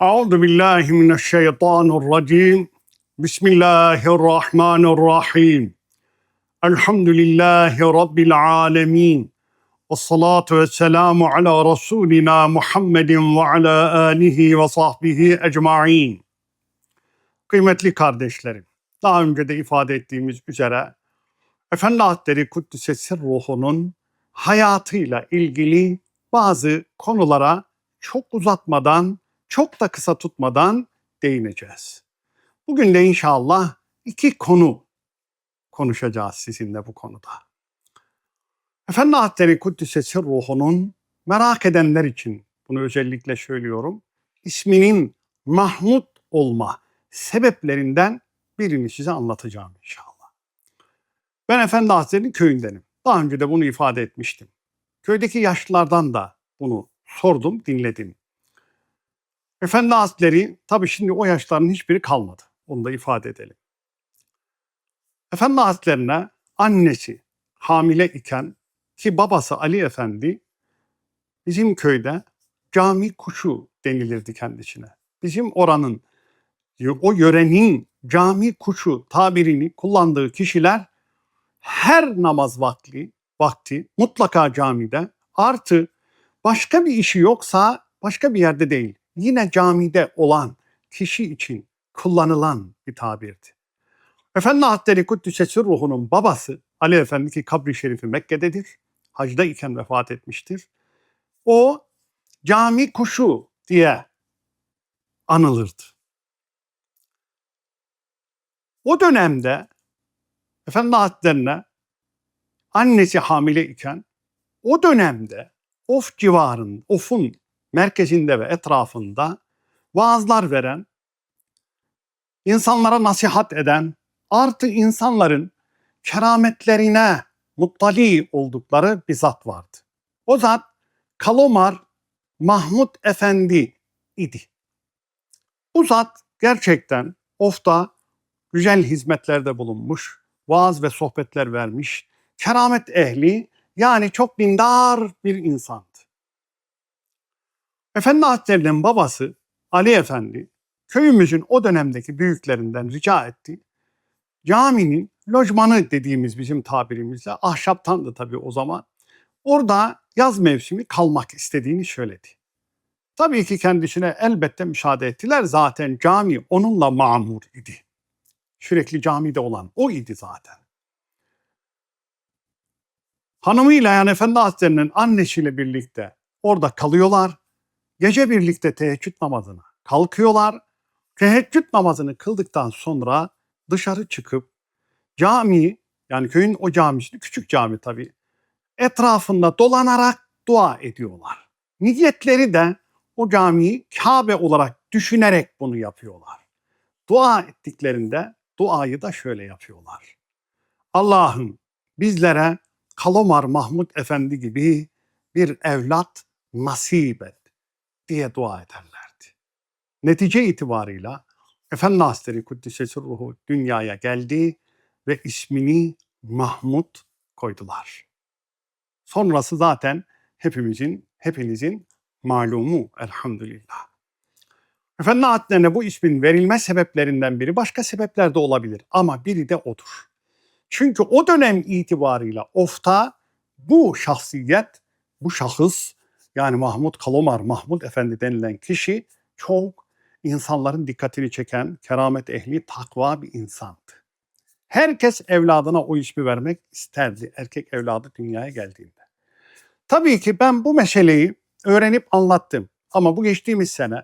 Euzu billahi mineşşeytanirracim. Bismillahirrahmanirrahim. Elhamdülillahi rabbil alamin. Ve salatu ve selamu ala rasulina Muhammedin ve ala alihi ve sahbihi ecmaîn. Kıymetli kardeşlerim, daha önce de ifade ettiğimiz üzere Efendi Hazretleri Kuddüs'e ruhunun hayatıyla ilgili bazı konulara çok uzatmadan çok da kısa tutmadan değineceğiz. Bugün de inşallah iki konu konuşacağız sizinle bu konuda. Efendi Hazretleri Kuddisesi ruhunun merak edenler için bunu özellikle söylüyorum. isminin Mahmud olma sebeplerinden birini size anlatacağım inşallah. Ben Efendi Hazretleri'nin köyündenim. Daha önce de bunu ifade etmiştim. Köydeki yaşlılardan da bunu sordum, dinledim. Efendi Hazretleri, tabii şimdi o yaşların hiçbiri kalmadı. Onu da ifade edelim. Efendi Hazretlerine annesi hamile iken ki babası Ali Efendi bizim köyde cami kuşu denilirdi kendisine. Bizim oranın, o yörenin cami kuşu tabirini kullandığı kişiler her namaz vakti, vakti mutlaka camide artı başka bir işi yoksa başka bir yerde değil. Yine camide olan kişi için kullanılan bir tabirdi. Efendi Hazretleri Kuddüs'e ruhunun babası Ali Efendi ki kabri şerifi Mekke'dedir. Hacda iken vefat etmiştir. O cami kuşu diye anılırdı. O dönemde Efendi Hazretlerine annesi hamile iken o dönemde Of civarın, Of'un merkezinde ve etrafında vaazlar veren, insanlara nasihat eden, artı insanların kerametlerine muttali oldukları bir zat vardı. O zat Kalomar Mahmud Efendi idi. Bu zat gerçekten Of'ta güzel hizmetlerde bulunmuş, vaaz ve sohbetler vermiş, keramet ehli yani çok dindar bir insandı. Efendi Hazretleri'nin babası Ali Efendi köyümüzün o dönemdeki büyüklerinden rica etti. Caminin lojmanı dediğimiz bizim tabirimizle ahşaptandı tabii o zaman. Orada yaz mevsimi kalmak istediğini söyledi. Tabii ki kendisine elbette müsaade ettiler. Zaten cami onunla mamur idi. Sürekli camide olan o idi zaten. Hanımıyla yani Efendi Hazretleri'nin annesiyle birlikte orada kalıyorlar. Gece birlikte teheccüd namazına kalkıyorlar. Teheccüd namazını kıldıktan sonra dışarı çıkıp cami yani köyün o camisi küçük cami tabii etrafında dolanarak dua ediyorlar. Niyetleri de o camiyi Kabe olarak düşünerek bunu yapıyorlar. Dua ettiklerinde duayı da şöyle yapıyorlar. Allah'ım bizlere Kalomar Mahmud Efendi gibi bir evlat nasip et diye dua ederlerdi. Netice itibarıyla Efendi Hazretleri Kuddisesi Ruhu dünyaya geldi ve ismini Mahmud koydular. Sonrası zaten hepimizin, hepinizin malumu elhamdülillah. Efendi Hazretlerine bu ismin verilme sebeplerinden biri başka sebepler de olabilir ama biri de odur. Çünkü o dönem itibarıyla Of'ta bu şahsiyet, bu şahıs yani Mahmud Kalomar, Mahmud Efendi denilen kişi çok insanların dikkatini çeken keramet ehli, takva bir insandı. Herkes evladına o ismi vermek isterdi erkek evladı dünyaya geldiğinde. Tabii ki ben bu meseleyi öğrenip anlattım. Ama bu geçtiğimiz sene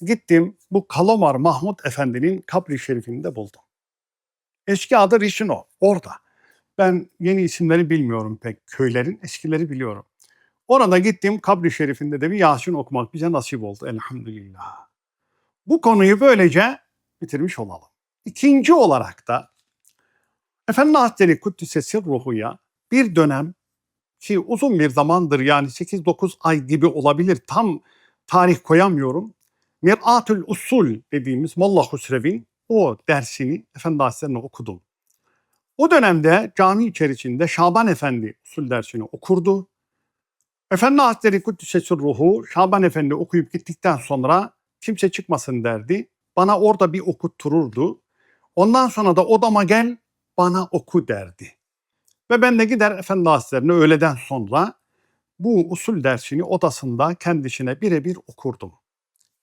gittim bu Kalomar Mahmud Efendi'nin kabri şerifinde buldum. Eski adı Rişino orada. Ben yeni isimleri bilmiyorum pek köylerin eskileri biliyorum. Orada gittim kabri şerifinde de bir Yasin okumak bize nasip oldu elhamdülillah. Bu konuyu böylece bitirmiş olalım. İkinci olarak da Efendi Hazretleri Kuddisesi ruhuya bir dönem ki uzun bir zamandır yani 8-9 ay gibi olabilir tam tarih koyamıyorum. Mir'atül Usul dediğimiz Molla Husrev'in o dersini Efendi Hazretleri'ne okudum. O dönemde cami içerisinde Şaban Efendi usul dersini okurdu. Efendi Hazretleri Kuddisesi ruhu Şaban Efendi okuyup gittikten sonra kimse çıkmasın derdi. Bana orada bir okuttururdu. Ondan sonra da odama gel bana oku derdi. Ve ben de gider Efendi Hazretlerine öğleden sonra bu usul dersini odasında kendisine birebir okurdum.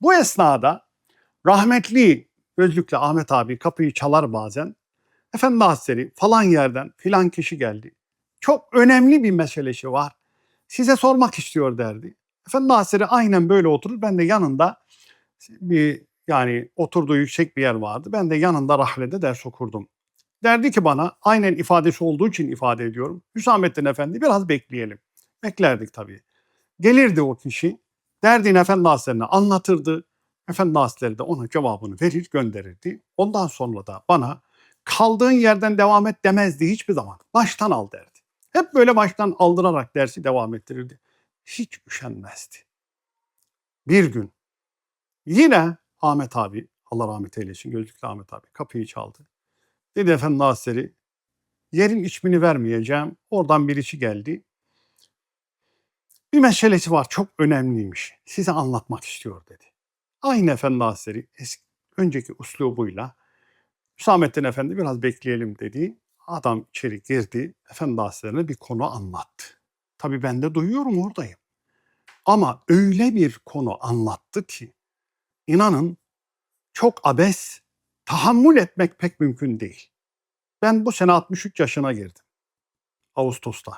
Bu esnada rahmetli gözlüklü Ahmet abi kapıyı çalar bazen. Efendi Hazretleri falan yerden filan kişi geldi. Çok önemli bir meselesi var. Size sormak istiyor derdi. Efendi Hazretleri aynen böyle oturur. Ben de yanında bir yani oturduğu yüksek bir yer vardı. Ben de yanında rahlede ders okurdum. Derdi ki bana aynen ifadesi olduğu için ifade ediyorum. Hüsamettin Efendi biraz bekleyelim. Beklerdik tabii. Gelirdi o kişi. Derdini Efendi Hazretlerine anlatırdı. Efendi Hazretleri de ona cevabını verir gönderirdi. Ondan sonra da bana kaldığın yerden devam et demezdi hiçbir zaman. Baştan al derdi. Hep böyle baştan aldırarak dersi devam ettirirdi. Hiç üşenmezdi. Bir gün yine Ahmet abi, Allah rahmet eylesin gözlüklü Ahmet abi kapıyı çaldı. Dedi Efendi Hazretleri yerin ismini vermeyeceğim. Oradan birisi geldi. Bir meselesi var çok önemliymiş. Size anlatmak istiyor dedi. Aynı Efendi Hazretleri eski, önceki uslubuyla Hüsamettin Efendi biraz bekleyelim dedi. Adam içeri girdi. Efendi Hazretleri'ne bir konu anlattı. Tabii ben de duyuyorum oradayım. Ama öyle bir konu anlattı ki inanın çok abes, tahammül etmek pek mümkün değil. Ben bu sene 63 yaşına girdim. Ağustos'ta.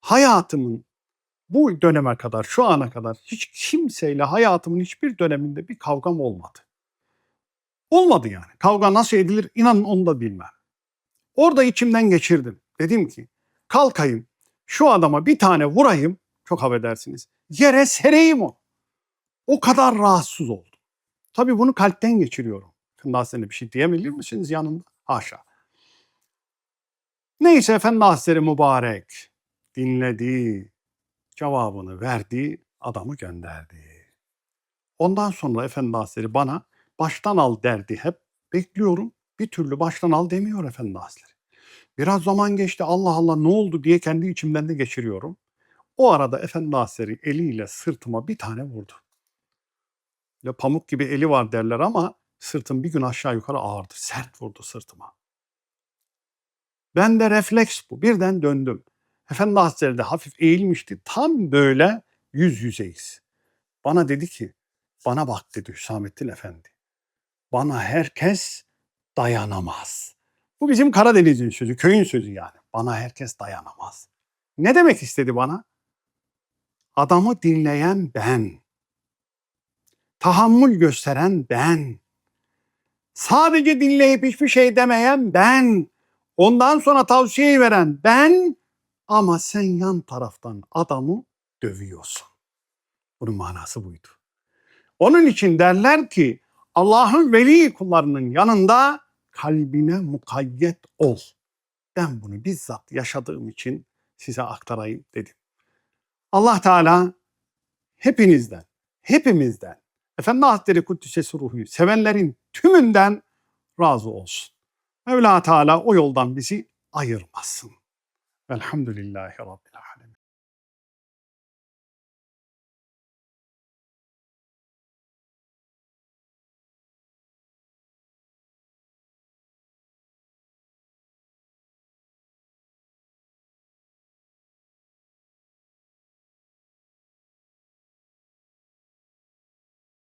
Hayatımın bu döneme kadar, şu ana kadar hiç kimseyle hayatımın hiçbir döneminde bir kavgam olmadı. Olmadı yani. Kavga nasıl edilir inanın onu da bilmem. Orada içimden geçirdim. Dedim ki kalkayım şu adama bir tane vurayım çok affedersiniz yere sereyim o. O kadar rahatsız oldum. Tabii bunu kalpten geçiriyorum. Efendi Hazretleri bir şey diyebilir misiniz yanında? Haşa. Neyse Efendi Hazretleri mübarek dinledi, cevabını verdi, adamı gönderdi. Ondan sonra Efendi Hazretleri bana baştan al derdi hep. Bekliyorum bir türlü baştan al demiyor Efendi Hazretleri. Biraz zaman geçti Allah Allah ne oldu diye kendi içimden de geçiriyorum. O arada Efendi Hazretleri eliyle sırtıma bir tane vurdu. Ya pamuk gibi eli var derler ama sırtım bir gün aşağı yukarı ağırdı. Sert vurdu sırtıma. Ben de refleks bu. Birden döndüm. Efendi Hazretleri de hafif eğilmişti. Tam böyle yüz yüzeyiz. Bana dedi ki, bana bak dedi Hüsamettin Efendi. Bana herkes dayanamaz. Bu bizim Karadeniz'in sözü, köyün sözü yani. Bana herkes dayanamaz. Ne demek istedi bana? Adamı dinleyen ben. Tahammül gösteren ben. Sadece dinleyip hiçbir şey demeyen ben. Ondan sonra tavsiye veren ben. Ama sen yan taraftan adamı dövüyorsun. Bunun manası buydu. Onun için derler ki Allah'ın veli kullarının yanında kalbine mukayyet ol. Ben bunu bizzat yaşadığım için size aktarayım dedim. Allah Teala hepinizden, hepimizden, Efendi Hazretleri Kuddisesi Ruhu'yu sevenlerin tümünden razı olsun. Mevla Teala o yoldan bizi ayırmasın. Velhamdülillahi Rabbil Alemin.